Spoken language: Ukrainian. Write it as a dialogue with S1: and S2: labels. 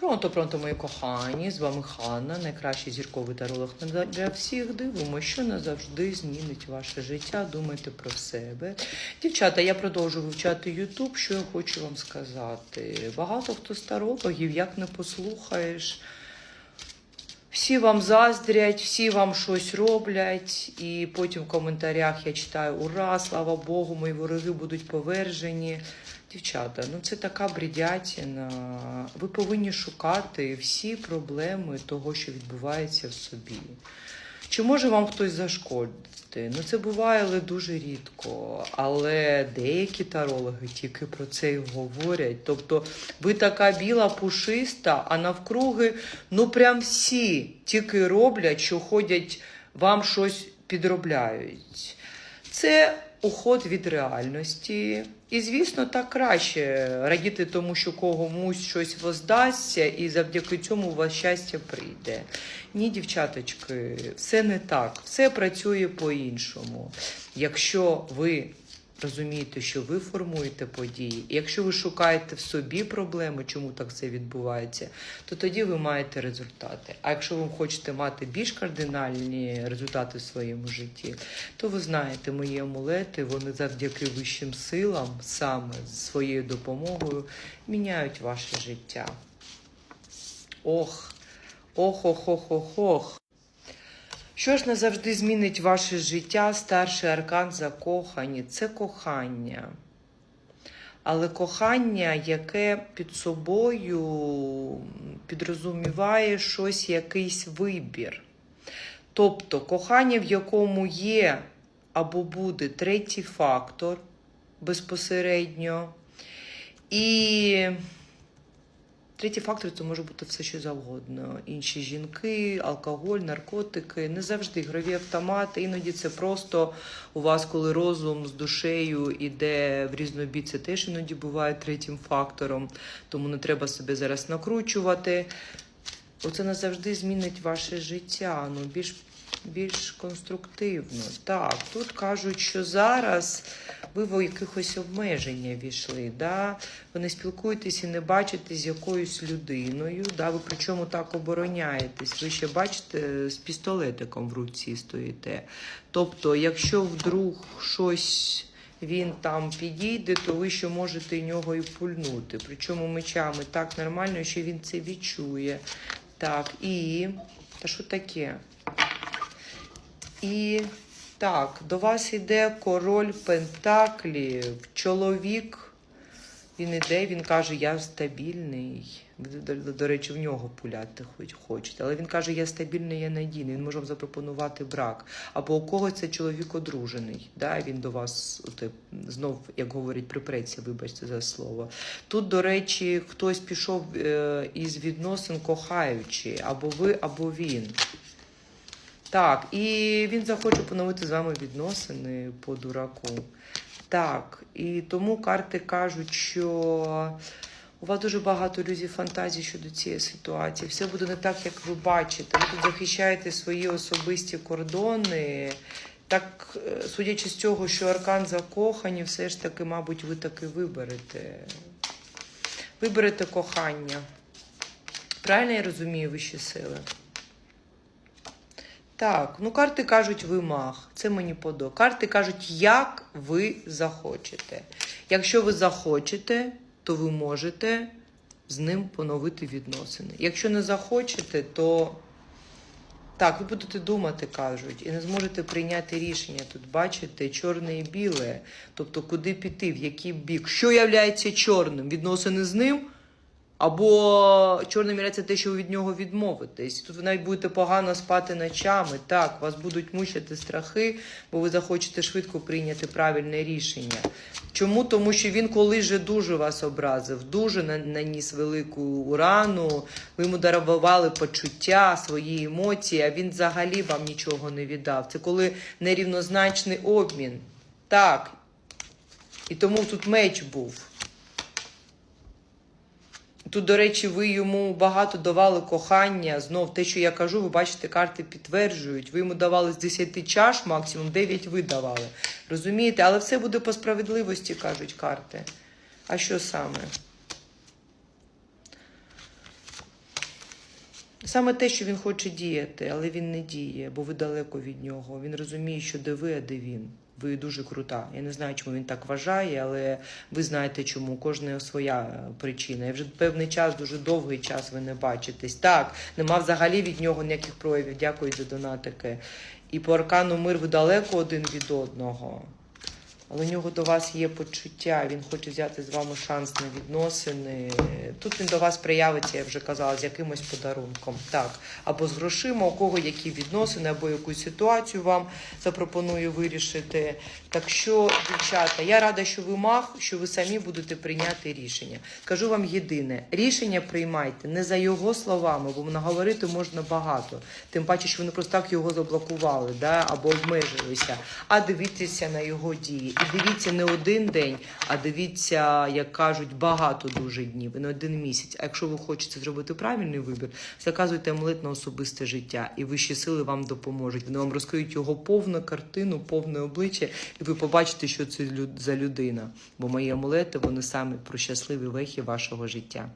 S1: Пронто, пронто, мої кохані, з вами Ханна, найкращий зірковий таролог для всіх. Дивимо, що назавжди змінить ваше життя. Думайте про себе. Дівчата, я продовжую вивчати Ютуб. Що я хочу вам сказати? Багато хто з тарологів, як не послухаєш. Всі вам заздрять, всі вам щось роблять, і потім в коментарях я читаю Ура, слава Богу, мої вороги будуть повержені. Дівчата, ну це така бредятіна. Ви повинні шукати всі проблеми того, що відбувається в собі. Чи може вам хтось зашкодити? Ну це буває, але дуже рідко. Але деякі тарологи тільки про це і говорять. Тобто ви така біла, пушиста, а навкруги, ну прям всі тільки роблять, що ходять, вам щось підробляють. Це уход від реальності. І, звісно, так краще радіти тому, що когось щось воздасться, і завдяки цьому у вас щастя прийде. Ні, дівчаточки, все не так, все працює по-іншому. Якщо ви розумієте, що ви формуєте події, і якщо ви шукаєте в собі проблеми, чому так все відбувається, то тоді ви маєте результати. А якщо ви хочете мати більш кардинальні результати в своєму житті, то ви знаєте, мої амулети, вони завдяки вищим силам, саме своєю допомогою, міняють ваше життя. Ох, ох, ох, ох, ох, ох. Що ж назавжди змінить ваше життя, старший аркан закохані? Це кохання. Але кохання, яке під собою підрозуміває щось, якийсь вибір. Тобто кохання, в якому є або буде третій фактор безпосередньо. І Третій фактор це може бути все, що завгодно. Інші жінки, алкоголь, наркотики, не завжди ігрові автомати. Іноді це просто у вас, коли розум з душею іде в різнобій, це теж іноді буває третім фактором, тому не треба себе зараз накручувати. Оце не завжди змінить ваше життя. Ну, більш більш конструктивно. Так, тут кажуть, що зараз ви в якихось обмеження війшли. Да? Ви не спілкуєтесь і не бачите з якоюсь людиною. Да? Ви причому так обороняєтесь. Ви ще бачите з пістолетиком в руці стоїте. Тобто, якщо вдруг щось. Він там підійде, то ви ще можете нього і пульнути. Причому мечами так нормально, що він це відчує. Так, і. Та що таке? І так, до вас йде король Пентаклів, чоловік. Він іде, він каже, я стабільний. До, до, до речі, в нього пуляти хоч хочете. Але він каже, я стабільний, я надійний. Він може вам запропонувати брак. Або у когось це чоловік одружений. Да? Він до вас оте, знов, як говорять, припреться, вибачте за слово. Тут, до речі, хтось пішов е, із відносин кохаючи, або ви, або він. Так, і він захоче поновити з вами відносини по дураку. Так, і тому карти кажуть, що у вас дуже багато ілюзій фантазій щодо цієї ситуації. Все буде не так, як ви бачите. Ви тут захищаєте свої особисті кордони. Так, е, судячи з цього, що аркан закохані, все ж таки, мабуть, ви таки виберете. Виберете кохання. Правильно я розумію вищі сили? Так, ну карти кажуть вимаг. Це мені подобається. Карти кажуть, як ви захочете. Якщо ви захочете, то ви можете з ним поновити відносини. Якщо не захочете, то так, ви будете думати, кажуть, і не зможете прийняти рішення. Тут бачите, чорне і біле. Тобто, куди піти, в який бік. Що являється чорним? Відносини з ним? Або чорним являється те, що ви від нього відмовитесь. Тут ви навіть будете погано спати ночами. Так, вас будуть мучити страхи, бо ви захочете швидко прийняти правильне рішення. Чому? Тому що він колись же дуже вас образив, дуже на- наніс велику урану, ви йому дарували почуття, свої емоції, а він взагалі вам нічого не віддав. Це коли нерівнозначний обмін. Так. І тому тут меч був. Тут, до речі, ви йому багато давали кохання. Знов те, що я кажу, ви бачите, карти підтверджують. Ви йому давали з 10 чаш, максимум 9 ви давали. Розумієте? Але все буде по справедливості, кажуть карти. А що саме? Саме те, що він хоче діяти, але він не діє, бо ви далеко від нього. Він розуміє, що де ви, а де він. Ви дуже крута. Я не знаю, чому він так вважає, але ви знаєте чому. Кожна своя е, причина. І вже певний час, дуже довгий час ви не бачитесь. Так, нема взагалі від нього ніяких проявів. Дякую за донатики. І по аркану мир ви далеко один від одного. Але у нього до вас є почуття, він хоче взяти з вами шанс на відносини. Тут він до вас проявиться, я вже казала, з якимось подарунком. Так, або з грошима, у кого які відносини, або якусь ситуацію вам запропонує вирішити. Так що, дівчата, я рада, що ви мах, що ви самі будете прийняти рішення. Кажу вам єдине: рішення приймайте не за його словами, бо наговорити можна багато. Тим паче, що вони просто так його заблокували, да, або обмежилися. А дивіться на його дії. І дивіться не один день, а дивіться, як кажуть, багато дуже днів, не один місяць. А якщо ви хочете зробити правильний вибір, заказуйте амулет на особисте життя, і вищі сили вам допоможуть. Вони вам розкриють його повну картину, повне обличчя, і ви побачите, що це за людина. Бо мої амулети вони саме про щасливі вехи вашого життя.